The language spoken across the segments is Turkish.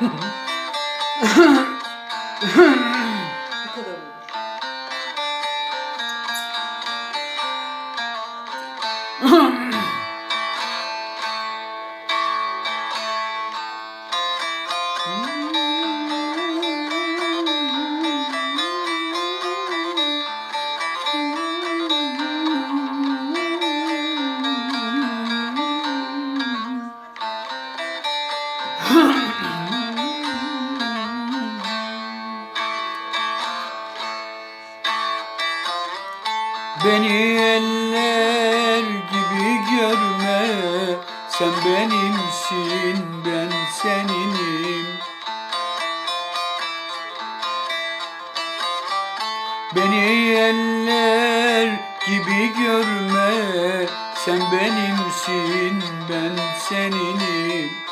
Bu kadar olur. Huh. Beni eller gibi görme. Sen benimsin ben seninim. Beni eller gibi görme. Sen benimsin ben seninim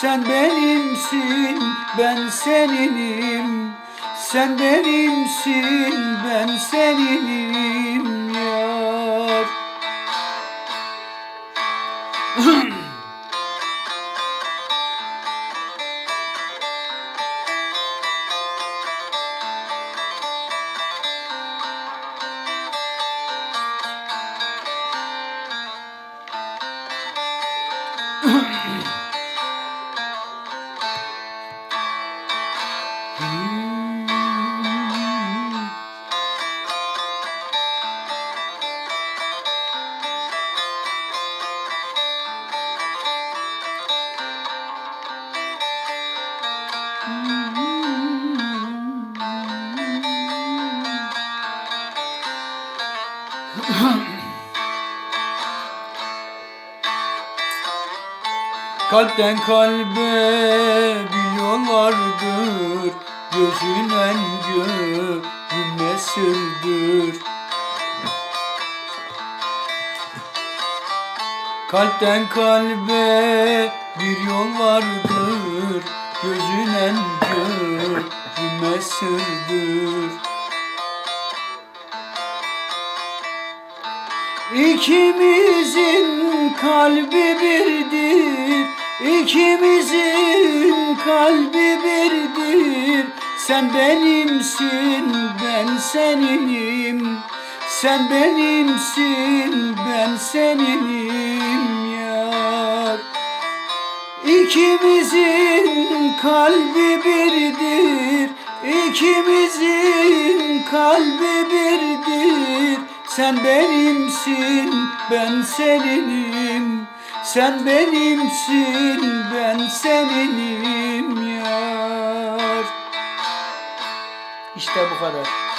Sen benimsin ben seninim. Sen benimsin ben seninim yar Kalpten kalbe bir yol vardır Gözünen gönlüne sırdır Kalpten kalbe bir yol vardır Gözünen gönlüne sırdır İkimizin kalbi birdir. İkimizin kalbi birdir. Sen benimsin ben seninim. Sen benimsin ben seninim yar. İkimizin kalbi birdir. İkimizin kalbi birdir Sen benimsin ben seninim Sen benimsin ben seninim yar İşte bu kadar.